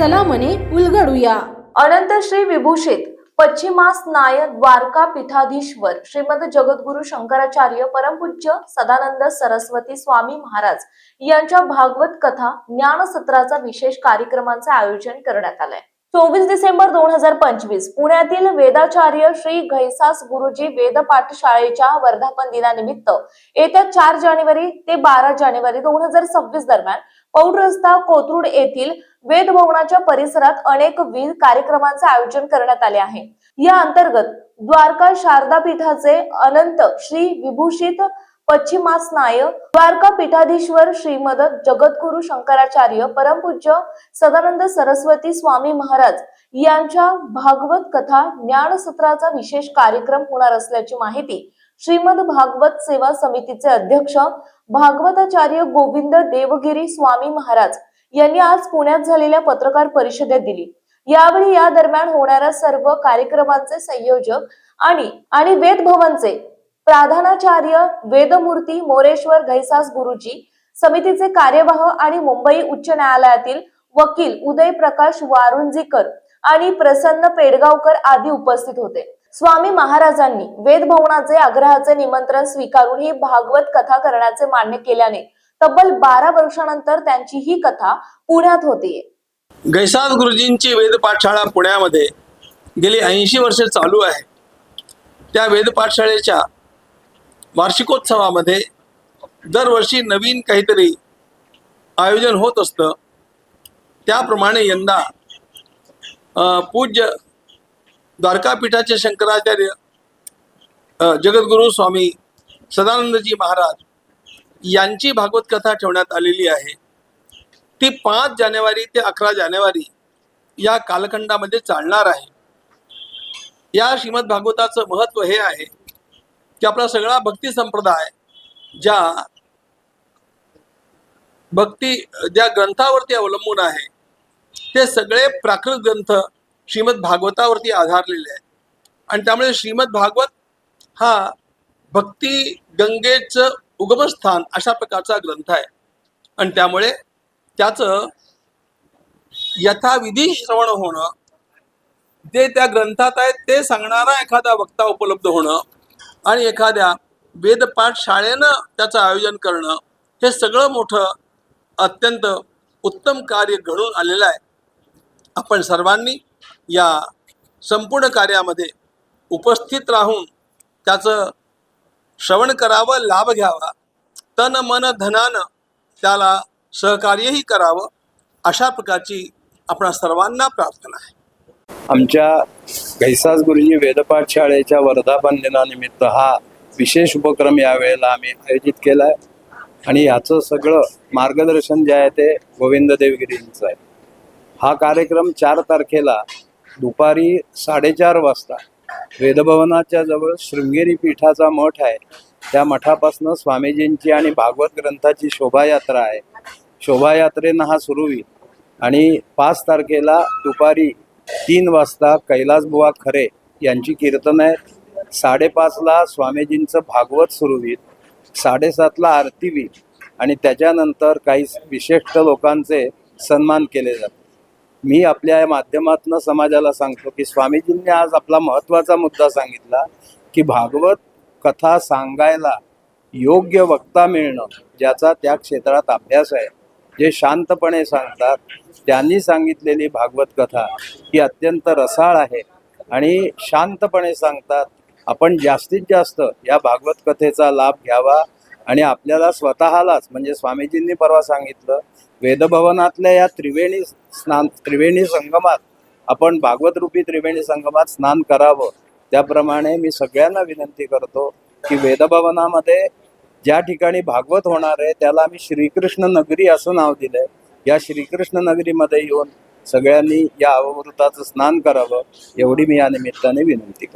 चला मने उलगडूया. अनंत श्री विभूषित पश्चिमास नायक द्वारका पीठाधीश्वर श्रीमद जगद्गुरु शंकराचार्य परमपूज्य सदानंद सरस्वती स्वामी महाराज यांच्या भागवत कथा ज्ञान सत्राचा विशेष कार्यक्रमाचे आयोजन करण्यात आलंय. चोवीस डिसेंबर दोन हजार पंचवीस पुण्यातील वेदाचार्य श्री घैसास गुरुजी वेद पाठशाळेच्या वर्धापन दिनानिमित्त येत्या चार जानेवारी ते बारा जानेवारी दोन हजार सव्वीस दरम्यान पौड रस्ता कोथरूड येथील वेद भवनाच्या परिसरात अनेक विविध कार्यक्रमांचे आयोजन करण्यात आले आहे. या अंतर्गत द्वारका शारदा पीठाचे अनंत श्री विभूषित पश्चिमासनाय द्वारका पीठाधीश्वर श्रीमद जगद्गुरु शंकराचार्य परमपूज्य सदानंद सरस्वती स्वामी महाराज यांच्या भागवत कथा ज्ञान सत्राचा विशेष कार्यक्रम होणार असल्याची माहिती श्रीमद भागवत सेवा समितीचे अध्यक्ष भागवताचार्य गोविंद देवगिरी स्वामी महाराज यांनी आज पुण्यात झालेल्या पत्रकार परिषदेत दिली. यावेळी या दरम्यान होणाऱ्या सर्व कार्यक्रमांचे संयोजक आणि आणि वेद भवनचे प्राधानाचार्य वेदमूर्ती मोरेश्वर घैसास गुरुजी समितीचे कार्यवाह आणि मुंबई उच्च न्यायालयातील वकील उदय प्रकाश वारुंजीकर आणि प्रसन्न पेडगावकर आदी उपस्थित होते. स्वामी महाराजांनी वेद भवनाचे आग्रहाचे निमंत्रण स्वीकारून ही भागवत कथा करण्याचे मान्य केल्याने तब्बल बारा वर्षानंतर त्यांची ही कथा पुण्यात होतीये. गैसास गुरुजींची वेद पाठशाळा पुण्यामध्ये गेली ऐंशी वर्षे चालू आहे. त्या वेद पाठशाळेच्या वार्षिकोत्सवामध्ये दरवर्षी नवीन काहीतरी आयोजन होत असतं. त्याप्रमाणे यंदा पूज्य द्वारकापीठाचे शंकराचार्य जगद्गुरु जगद्गुरू स्वामी सदानंदजी महाराज यांची भागवत कथा ठेवण्यात आलेली आहे. ती पाच जानेवारी ते अकरा जानेवारी या कालखंडामध्ये चालणार आहे. या श्रीमद भागवताचं महत्त्व हे आहे की आपला सगळा भक्ती संप्रदाय ज्या भक्ती ज्या ग्रंथावरती अवलंबून आहे ते सगळे प्राकृत ग्रंथ श्रीमद भागवतावरती आधारलेले आहेत. आणि त्यामुळे श्रीमद भागवत हा भक्ती गंगेचं उगमस्थान अशा प्रकारचा ग्रंथ आहे. आणि त्यामुळे त्याचं यथाविधी श्रवण होणं जे त्या ग्रंथात आहे ते सांगणारा एखादा वक्ता उपलब्ध होणं आणि एखाद्या वेदपाठ शाळेनं त्याचं आयोजन करणं हे सगळं मोठं अत्यंत उत्तम कार्य घडून आलेलं आहे. आपण सर्वांनी या संपूर्ण कार्यामध्ये उपस्थित राहून त्याचं श्रवण करावं लाभ घ्यावा. तन मन धनानं त्याला सहकार्यही करावं अशा प्रकारची आपणा सर्वांना प्रार्थना आहे. आमच्या घैसास गुरुजी वेदपाठ शाळेच्या वर्धापन दिनानिमित्त हा विशेष उपक्रम यावेळेला आम्ही आयोजित केला आहे आणि याचं सगळं मार्गदर्शन जे आहे ते गोविंद देवगिरींचं आहे. हा कार्यक्रम चार तारखेला दुपारी साडेचार वाजता वेदभवनाच्या जवळ शृंगेरी पीठाचा मठ आहे. त्या मठापासून स्वामीजींची आणि भागवत ग्रंथाची शोभायात्रा आहे. शोभायात्रेनं हा सुरू होईल. आणि पाच तारखेला दुपारी तीन वाजता कैलासबुवा खरे यांची कीर्तन आहे. साडेपाचला स्वामीजींचं भागवत सुरू होईल. साडेसातला आरती होईल. आणि त्याच्यानंतर काही विशिष्ट लोकांचे सन्मान केले जातात. मी आपल्या या माध्यमातून समाजाला सांगतो की स्वामीजींनी आज आपला महत्त्वाचा मुद्दा सांगितला की भागवत कथा सांगायला योग्य वक्ता मिळणं ज्याचा त्या क्षेत्रात अभ्यास आहे. जे शांतपणे सांगतात त्यांनी सांगितलेली भागवत कथा ही अत्यंत रसाळ आहे. आणि शांतपणे सांगतात आपण जास्तीत जास्त या भागवत कथेचा लाभ घ्यावा आणि आपल्याला स्वतःलाच म्हणजे स्वामीजींनी परवा सांगितलं वेदभवनातल्या या त्रिवेणी स्नान त्रिवेणी संगमात आपण भागवत रूपी त्रिवेणी संगमात स्नान करावं. त्याप्रमाणे मी सगळ्यांना विनंती करतो की वेदभवनामध्ये ज्या ठिकाणी भागवत होणार आहे त्याला आम्ही श्रीकृष्ण नगरी असं नाव दिलंय. या श्रीकृष्ण नगरीमध्ये येऊन सगळ्यांनी या अवमृताचं स्नान करावं एवढी मी या निमित्ताने विनंती करतो.